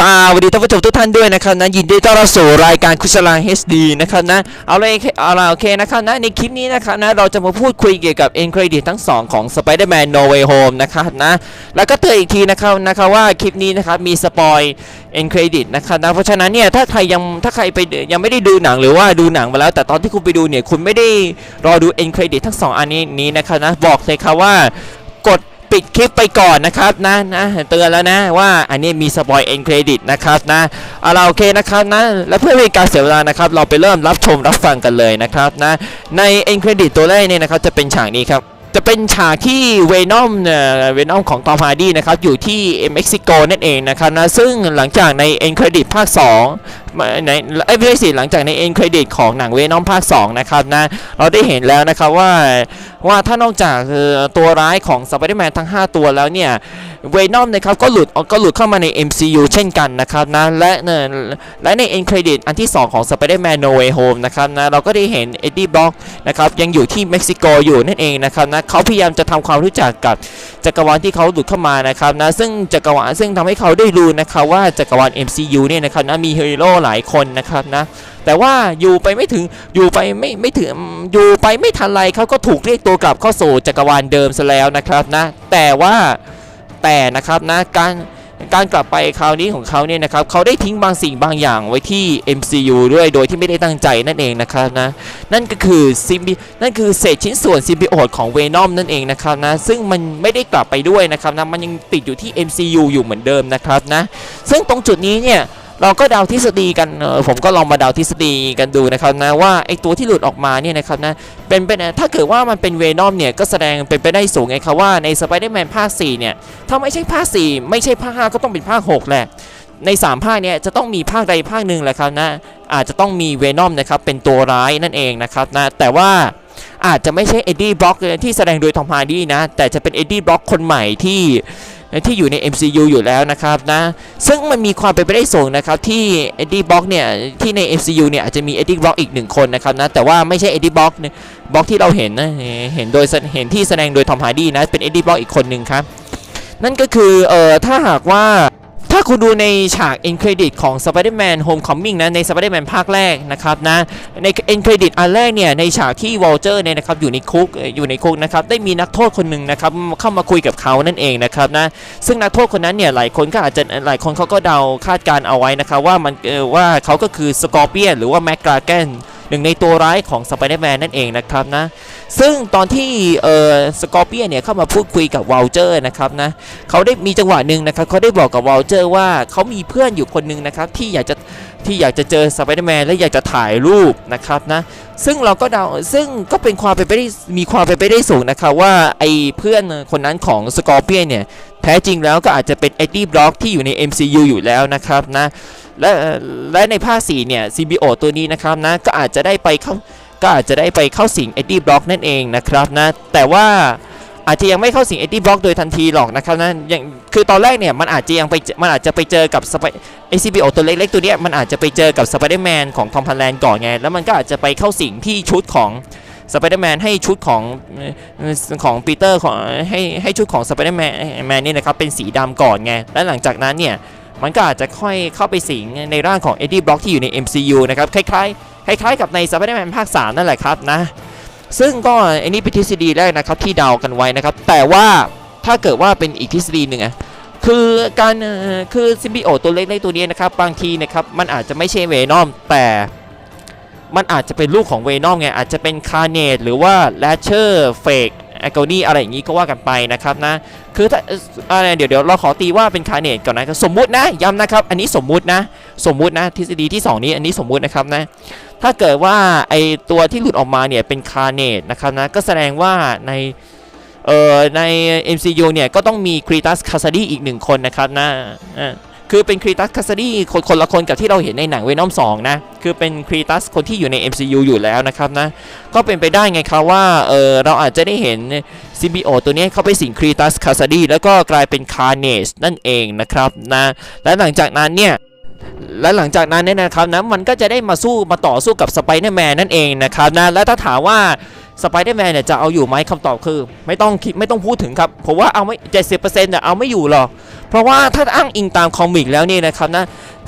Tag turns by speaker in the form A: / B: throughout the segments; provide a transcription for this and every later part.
A: สวัสดีท่านผู้ชมทุกท่านด้วยนะครับนะยินดีต้อนรับสู่รายการคุชลา HD นะครับนะเอาเลยเอาละโอเคนะครับนะในคลิปนี้นะครับนะเราจะมาพูดคุยเกี่ยวกับ end credit ทั้ง 2 ของ Spider-Man No Way Home นะครับนะแล้วก็เตือนอีกทีนะครับนะครับว่าคลิปนี้นะครับมีสปอย end credit นะครับนะเพราะฉะนั้นเนี่ยถ้าใครยังถ้าใครไปยังไม่ได้ดูหนังหรือว่าดูหนังมาแล้ว แต่ตอนที่คุณไปดูเนี่ยคุณไม่ได้รอดู end credit ทั้ง 2 อันนี้นี้นะครับนะบอกเลยครับว่ากด ปิดคลิปไปก่อนนะครับนะนะเตือนแล้วนะว่าอันนี้มีสปอยเอ็นเครดิตนะครับนะเอาล่ะโอเคนะครับนะและเพื่อไม่ให้การเสียเวลานะครับ เราไปเริ่มรับชมรับฟังกันเลยนะครับนะในเอ็นเครดิตตัวแรกเนี่ยนะครับจะเป็นฉากนี้ครับจะเป็นฉากที่เวนอมเนี่ยเวนอมของตอมฮาร์ดี้นะครับอยู่ที่เม็กซิโกนั่นเองนะครับนะซึ่งหลังจากในเอ็นเครดิตภาค 2 ในเอ้ยไม่ใช่สิหลังจากในเอ็นเครดิตของหนังเวนอมภาค2นะครับนะเราได้เห็นแล้วนะครับว่าว่าถ้านอกจากตัวร้ายของสไปเดอร์แมนทั้ง 5 ตัวแล้วเนี่ยเวนอมนะครับก็หลุดก็หลุดเข้ามาใน MCU เช่นกันนะครับนะและและในเอ็นเครดิตอันที่ 2 ของ Spider-Man No Way Home นะครับนะเราก็ได้เห็นเอ็ดดี้บล็อกนะครับยังอยู่ที่เม็กซิโกอยู่นั่นเองนะครับนะเขาพยายามจะทำความรู้จักกับจักรวาลที่เขาหลุดเข้ามานะครับนะซึ่งจักรวาลซึ่งทำให้เขาได้รู้นะครับว่าจักรวาล MCU เนี่ยนะครับนะมีฮีโร่หลายคนนะครับนะแต่ว่าอยู่ไปไม่ถึงอยู่ไปไม่ไม่ถึงอยู่ไปไม่ทันไรเขาก็ถูกเรียกตัวกลับเข้าสู่จักรวาลเดิมซะแล้วนะครับนะแต่ว่าแต่นะครับนะการการกลับไปคราวนี้ของเขาเนี่ยนะครับเขาได้ทิ้งบางสิ่งบางอย่างไว้ที่ MCU ด้วยโดยที่ไม่ได้ตั้งใจนั่นเองนะครับนะนั่นก็คือซิมบินั่นคือเศษชิ้นส่วนซิมบิโอตของเวนอมนั่นเองนะครับนะซึ่งมันไม่ได้กลับไปด้วยนะครับนะมันยังติดอยู่ที่ MCU อยู่เหมือนเดิมนะครับนะซึ่งตรงจุดนี้เนี่ย เราก็เดาทฤษฎีกันเออผมก็ลองมาเดาทฤษฎีกันดูนะครับนะว่าไอตัวที่หลุดออกมาเนี่ยนะครับนะเป็นเป็นถ้าเกิดว่ามันเป็นเวนอมเนี่ยก็แสดงเป็นไปได้สูงไงครับว่าในสไปเดอร์แมนภาค4เนี่ยถ้าไม่ใช่ภาค 4 ไม่ใช่ภาค 5 ก็ต้องเป็นภาค 6 แหละ ใน 3 ภาคเนี้ยจะต้องมีภาคใดภาคหนึ่งแหละครับนะอาจจะต้องมีเวนอมนะครับเป็นตัวร้ายนั่นเองนะครับนะแต่ว่า อาจจะไม่ใช่เอ็ดดี้บล็อกที่แสดงโดยทอมฮาร์ดี้นะ แต่จะเป็นเอ็ดดี้บล็อกคนใหม่ที่ที่อยู่ใน MCU อยู่แล้วนะครับนะ ซึ่งมันมีความเป็นไปได้สูงนะครับ ที่เอ็ดดี้บล็อกเนี่ยที่ใน MCU เนี่ยอาจจะมีเอ็ดดี้บล็อกอีกหนึ่งคนนะครับนะแต่ว่าไม่ใช่เอ็ดดี้บล็อกบล็อกที่เราเห็นนะเห็นโดยเห็นที่แสดงโดยทอมฮาร์ดี้นะเป็นเอ็ดดี้บล็อกอีกคนหนึ่งครับ นั่นก็คือเอ่อถ้าหากว่า ถ้าคุณดูในฉาก end credit ของ Spider-Man Homecoming นะใน Spider-Man ภาคแรกนะครับนะใน end credit อันแรกเนี่ยในฉากที่ Vulture เนี่ยนะครับอยู่ในคุกอยู่ในคุกนะครับได้มีนักโทษคนหนึ่งนะครับเข้ามาคุยกับเขานั่นเองนะครับนะซึ่งนักโทษคนนั้นเนี่ยหลายคนก็อาจจะหลายคนเขาก็เดาคาดการเอาไว้นะครับว่ามันว่าเขาก็คือ Scorpion หรือว่า Mac g a g a n หนึ่งในตัวร้ายของ Spider-Man นั่นเองนะครับนะซึ่งตอนที่เอ่อสกอร์เปียเนี่ยเข้ามาพูดคุยกับวอลเจอร์นะครับนะเขาได้มีจังหวะหนึ่งนะครับเขาได้บอกกับวอลเจอร์ว่าเขามีเพื่อนอยู่คนหนึ่งนะครับที่อยากจะที่อยากจะเจอสไปเดอร์แมนและอยากจะถ่ายรูปนะครับนะซึ่งเราก็เดาซึ่งก็เป็นความเป็นไปได้มีความเป็นไปได้สูงนะครับว่าไอ้เพื่อนคนนั้นของสกอร์เปียเนี่ยแท้จริงแล้วก็อาจจะเป็นเอ็ดดี้บล็อกที่อยู่ใน MCU อยู่แล้วนะครับนะและและในภาค4เนี่ย CBO ตัวนี้นะครับนะก็อาจจะได้ไปเข้า ก็อาจจะได้ไปเข้าสิงเอ็ดดี้บล็อกนั่นเองนะครับนะแต่ว่าอาจจะยังไม่เข้าสิงเอ็ดดี้บล็อกโดยทันทีหรอกนะครับนะอย่างคือตอนแรกเนี่ยมันอาจจะยังไปมันอาจจะไปเจอกับสไปไอซีบีโอตัวเล็กๆตัวเนี้ยมันอาจจะไปเจอกับสไปเดอร์แมนของทอมพันแลนด์ก่อนไงแล้วมันก็อาจจะไปเข้าสิงที่ชุดของสไปเดอร์แมนให้ชุดของของปีเตอร์ของให้ให้ชุดของสไปเดอร์แมนแมนนี่นะครับเป็นสีดำก่อนไงและหลังจากนั้นเนี่ย มันก็อาจจะค่อยเข้าไปสิงในร่างของเอ็ดดี้บล็อกที่อยู่ใน MCU นะครับคล้ายๆคล้ายๆกับใน Spider-Man ภาค 3 นั่นแหละครับนะ ซึ่งก็อันนี้เป็นทฤษฎีแรกนะครับที่เดากันไว้นะครับ แต่ว่าถ้าเกิดว่าเป็นอีกทฤษฎีหนึ่งอะคือการคือซิมบิโอตัวเล็กๆตัวนี้นะครับ บางทีนะครับมันอาจจะไม่ใช่เวนอมแต่มันอาจจะเป็นลูกของเวนอมไงอาจจะเป็นคาร์เนตหรือว่าแลชเชอร์เฟก แอโกนีอะไรอย่างนี้ก็ว่ากันไปนะครับนะคือถ้าเอ่ออะไรเดี๋ยวเดี๋ยวเราขอตีว่าเป็นคาร์เนตก่อนนะสมมุตินะย้ำนะครับ อันนี้สมมุตินะ สมมุตินะทฤษฎีที่ 2 นี้อันนี้สมมุตินะครับนะถ้าเกิดว่าไอตัวที่หลุดออกมาเนี่ยเป็นคาร์เนตนะครับนะก็แสดงว่าในเอ่อใน MCU เนี่ยก็ต้องมีครีตัสคาซาดีอีกหนึ่งคนนะครับนะอ่า คือเป็นครีตัสคาซาดีคนคนละคนกับที่เราเห็นในหนังเวนอม2นะ คือเป็นครีตัสคนที่อยู่ใน MCU อยู่แล้วนะครับนะ ก็เป็นไปได้ไงครับว่าเออเราอาจจะได้เห็นซิบิโอตัวนี้เข้าไปสิงครีตัสคาซาดีแล้วก็กลายเป็นคาร์เนสนั่นเองนะครับนะ และหลังจากนั้นเนี่ยและหลังจากนั้นเนี่ยนะครับนะมันก็จะได้มาสู้มาต่อสู้กับสไปเดอร์แมนนั่นเองนะครับนะและถ้าถามว่า สไปเดอร์แมนเนี่ยจะเอาอยู่ไหมคำตอบคือ ไม่ต้องคิดไม่ต้องพูดถึงครับผมว่าเอาไม่เจ็ดสิบเปอร์เซ็นต์เนี่ยเอาไม่อยู่หรอกเพราะว่าถ้าอ้างอิงตามคอมิกแล้วนี่นะครับนะ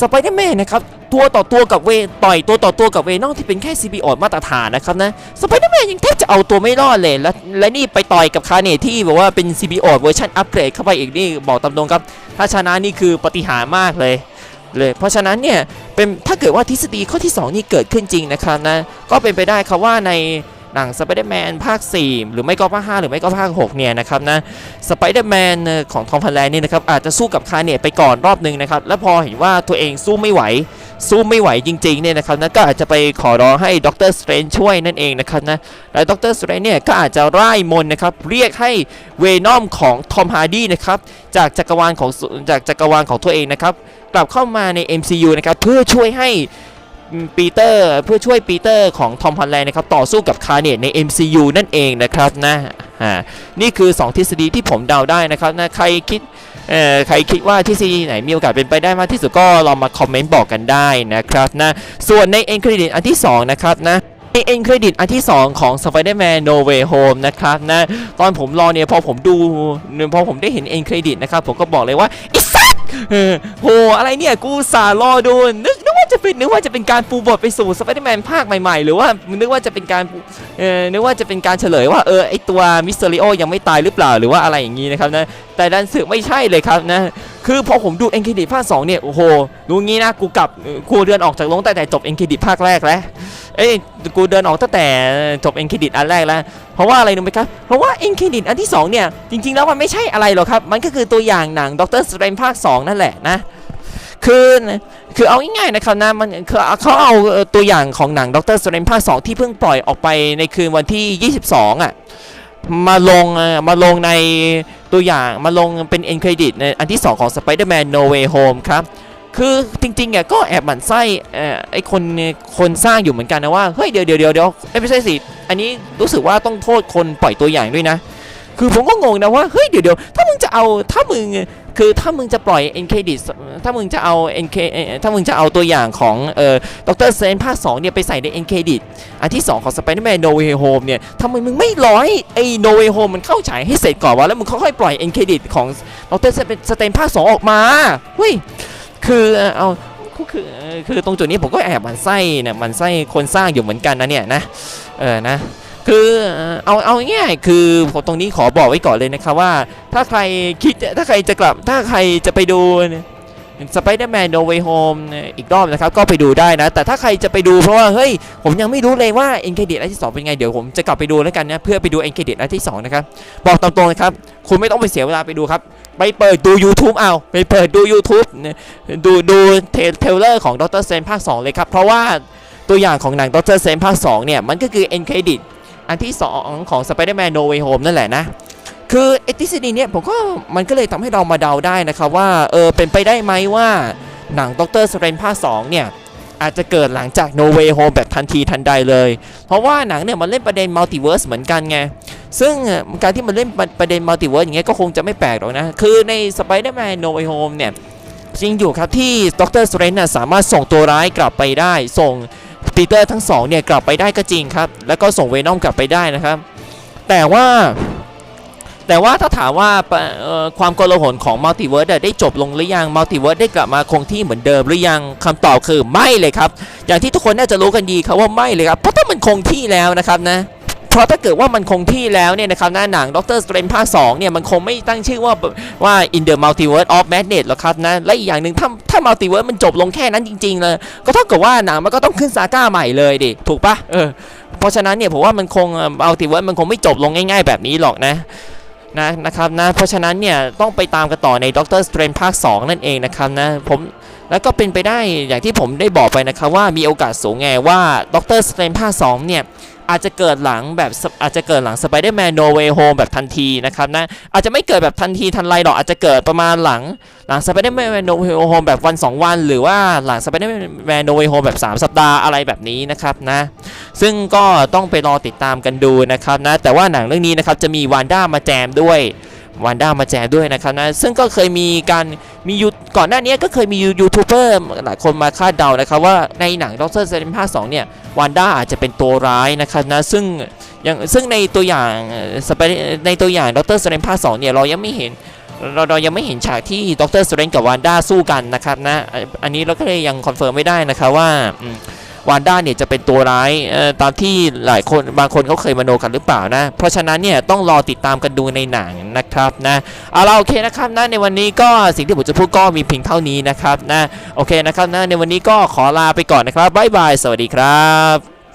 A: สไปเดอร์แมนนะครับตัวต่อตัวกับเวต่อยตัวต่อตัวกับเวนอมที่เป็นแค่ซีบีออดมาตรฐานนะครับนะสไปเดอร์แมนยังแทบจะเอาตัวไม่รอดเลยและและนี่ไปต่อยกับคาเนตที่แบบว่าเป็นซีบีออดเวอร์ชันอัปเกรดเข้าไปอีกนี่บอกตามตรงครับถ้าชนะนี่คือปฏิหารมากเลยเลยเพราะฉะนั้นเนี่ยเป็นถ้าเกิดว่าทฤษฎีข้อที่ 2 นี่เกิดขึ้นจริงนะครับนะก็เป็นไปได้ครับว่าใน หนังสไปเดอร์แมนภาค 4 หรือไม่ก็ภาค 5 หรือไม่ก็ภาค 6 เนี่ยนะครับนะสไปเดอร์แมนของทอมพันแลนนี่นะครับอาจจะสู้กับคาเนตไปก่อนรอบหนึ่งนะครับ แล้วพอเห็นว่าตัวเองสู้ไม่ไหว สู้ไม่ไหวจริงๆเนี่ยนะครับนะก็อาจจะไปขอร้องให้ด็อกเตอร์สเตรนช่วยนั่นเองนะครับนะและด็อกเตอร์สเตรนเนี่ยก็อาจจะร่ายมนนะครับเรียกให้เวนอมของทอมฮาร์ดี้นะครับจากจักรวาลของจากจักรวาลของตัวเองนะครับกลับเข้ามาใน MCU นะครับเพื่อช่วยให้ ปีเตอร์เพื่อช่วยปีเตอร์ของทอมฮอลแลนด์นะครับต่อสู้กับคาร์เนตใน MCU นั่นเองนะครับนะนี่คือ 2 ทฤษฎีที่ผมเดาได้นะครับนะใครคิดเอ่อใครคิดว่าทฤษฎีไหนมีโอกาสเป็นไปได้มากที่สุดก็ลองมาคอมเมนต์บอกกันได้นะครับนะส่วนในเอ็นเครดิตอันที่ 2 นะครับนะในเอ็นเครดิตอันที่ 2 ของ Spider-Man No Way Home นะครับนะตอนผมรอเนี่ยพอผมดูพอผมได้เห็นเอ็นเครดิตนะครับผมก็บอกเลยว่าไอ้สัสโหอะไรเนี่ยกูสารอดูนึ จะเป็นนึกว่าจะเป็นการปูบทไปสู่สไปเดอร์แมนภาคใหม่ๆ หรือว่านึกว่าจะเป็นการเออนึกว่าจะเป็นการเฉลยว่าเออไอตัวมิสเตอริโอยังไม่ตายหรือเปล่าหรือว่าอะไรอย่างนี้นะครับนะแต่ดันสึกไม่ใช่เลยครับนะคือพอผมดูเอ็นเครดิตภาค2เนี่ยโอ้โหดูงี้นะกูกลับกูเดินออกจากโรงแต่แต่จบเอ็นเครดิตภาคแรกแล้วเอ้ยกูเดินออกตั้งแต่จบเอ็นเครดิตอันแรกแล้วเพราะว่าอะไรรู้ไหมครับ เพราะว่าเอ็นเครดิตอันที่2เนี่ยจริงๆแล้วมันไม่ใช่อะไรหรอกครับ มันก็คือตัวอย่างหนังด็อกเตอร์สเตรนภาค 2 นั่นแหละนะคือ คือเอาง่ายๆนะครับนะมันคือเขาเอาตัวอย่างของหนังด็อกเตอร์สเตรนภาค2ที่เพิ่งปล่อยออกไปในคืนวันที่ 22 อะ มาลงมาลงในตัวอย่างมาลงเป็นเอ็นเครดิตในอันที่ 2 ของ Spider-Man No Way Home ครับ คือจริงๆอะก็แอบหมั่นไส้เอ่อไอคนคนสร้างอยู่เหมือนกันนะว่า เฮ้ยเดี๋ยวเดี๋ยวเดี๋ยวเดี๋ยวเอ้ยไม่ใช่สิ อันนี้รู้สึกว่าต้องโทษคนปล่อยตัวอย่างด้วยนะ คือผมก็งงนะว่าเฮ้ยเดี๋ยวเดี๋ยวถ้ามึงจะเอาถ้ามึงคือถ้ามึงจะปล่อย NK ดิถ้ามึงจะเอา NK เอ่อถ้ามึงจะเอาตัวอย่างของเอ่อด็อกเตอร์เซนภาค2เนี่ยไปใส่ใน NK ดิอันที่ 2 ของ Spider-Man No Way Home เนี่ยทำไมมึงไม่ร้อให้ไอ้ No Way Home มันเข้าฉายให้เสร็จก่อนวะแล้วมึงค่อยๆปล่อย NK ดิของด็อกเตอร์สเตนภาค 2 ออกมาเฮ้ยคือเอาก็คือคือตรงจุดนี้ผมก็แอบมันไส้นี่ยหมันไส้คนสร้างอยู่เหมือนกันนะเนี่ยนะเออนะ คือเอาเอาง่ายคือผมตรงนี้ขอบอกไว้ก่อนเลยนะครับว่า ถ้าใครคิดถ้าใครจะกลับถ้าใครจะไปดู Spider-Man No Way Home อีกรอบนะครับ ก็ไปดูได้นะ แต่ถ้าใครจะไปดูเพราะว่า เฮ้ย ผมยังไม่รู้เลยว่า End Credit อันที่สองเป็นไง เดี๋ยวผมจะกลับไปดูแล้วกันนะ เพื่อไปดู End Credit อันที่สองนะครับ บอกตามตรงนะครับ คุณไม่ต้องไปเสียเวลาไปดูครับ ไปเปิดดู YouTube เอา ไปเปิดดู YouTube ดูดูเทเลอร์ของดรเซนภาค 2 เลยครับ เพราะว่าตัวอย่างของหนังดรเซนภาค 2 เนี่ย มันก็คือ End Credit อันที่ 2 ของ Spider-Man No Way Home นั่นแหละนะ คือไอ้ทฤษฎีเนี่ยผมก็มันก็เลยทำให้เรามาเดาได้นะครับว่าเออเป็นไปได้ไหมว่าหนังด็อกเตอร์สเตรนภาค2เนี่ยอาจจะเกิดหลังจาก No Way Home แบบทันทีทันใดเลย เพราะว่าหนังเนี่ยมันเล่นประเด็นมัลติเวิร์สเหมือนกันไง ซึ่งการที่มันเล่นประเด็นมัลติเวิร์สอย่างเงี้ยก็คงจะไม่แปลกหรอกนะ คือใน Spider-Man No Way Home เนี่ยจริงอยู่ครับที่ด็อกเตอร์สเตรนน่ะสามารถส่งตัวร้ายกลับไปได้ส่ง ปีเตอร์ทั้งสองเนี่ยกลับไปได้ก็จริงครับ แล้วก็ส่งเวนอมกลับไปได้นะครับ แต่ว่า แต่ว่าถ้าถามว่าความโกลาหลของมัลติเวิร์สได้จบลงหรือยังมัลติเวิร์สได้กลับมาคงที่เหมือนเดิมหรือยังคำตอบคือไม่เลยครับ อย่างที่ทุกคนน่าจะรู้กันดีครับว่าไม่เลยครับเพราะถ้ามันคงที่แล้วนะครับนะ เพราะถ้าเกิดว่ามันคงที่แล้วเนี่ยนะครับหน้าหนังด็อกเตอร์สเตรนภาค2เนี่ยมันคงไม่ตั้งชื่อว่าว่า In the Multiverse of Madness หรอกครับนะและอีกอย่างหนึ่งถ้าถ้ามัลติเวิร์สมันจบลงแค่นั้นจริง ๆ เลย ก็เท่ากับว่าหนังมันก็ต้องขึ้นซาก้าใหม่เลยดิถูกปะเออเพราะฉะนั้นเนี่ยผมว่ามันคงมัลติเวิร์สมันคงไม่จบลงง่ายๆ แบบนี้หรอกนะนะนะครับนะเพราะฉะนั้นเนี่ยต้องไปตามกันต่อในด็อกเตอร์สเตรนภาค2นั่นเองนะครับนะผมแล้วก็เป็นไปได้อย่างที่ผมได้บอกไปนะครับว่ามีโอกาสสูงไงว่าด็อกเตอร์สเตรนภาค2เนี่ย อาจจะเกิดหลังแบบอาจจะเกิดหลัง Spider-Man No Way Home แบบทันทีนะครับนะอาจจะไม่เกิดแบบทันทีทันไรหรอกอาจจะเกิดประมาณหลังหลัง Spider-Man No Way Home แบบวัน 2 วัน หรือว่าหลัง Spider-Man No Way Home แบบ 3 สัปดาห์อะไรแบบนี้นะครับนะซึ่งก็ต้องไปรอติดตามกันดูนะครับนะแต่ว่าหนังเรื่องนี้นะครับจะมีวานด้ามาแจมด้วย วานด้ามาแจมด้วยนะครับนะซึ่งก็เคยมีการมียูก่อนหน้านี้ก็เคยมียูทูบเบอร์หลายคนมาคาดเดานะครับว่าในหนังด็อกเตอร์สเตนภาค2เนี่ยวานด้าอาจจะเป็นตัวร้ายนะครับนะซึ่งอย่างซึ่งในตัวอย่างสไปในตัวอย่างด็อกเตอร์สเตนภาค2เนี่ยเรายังไม่เห็นเราเรายังไม่เห็นฉากที่ด็อกเตอร์สเตรนกับวานด้าสู้กันนะครับนะอันนี้เราก็เลยยังคอนเฟิร์มไม่ได้นะครับว่า วานด้าเนี่ยจะเป็นตัวร้ายเอ่อตามที่หลายคนบางคนเขาเคยมโนกันหรือเปล่านะ เพราะฉะนั้นเนี่ยต้องรอติดตามกันดูในหนังนะครับนะเอาละโอเคนะครับนะในวันนี้ก็สิ่งที่ผมจะพูดก็มีเพียงเท่านี้นะครับนะโอเคนะครับนะในวันนี้ก็ขอลาไปก่อนนะครับบ๊ายบายสวัสดีครับ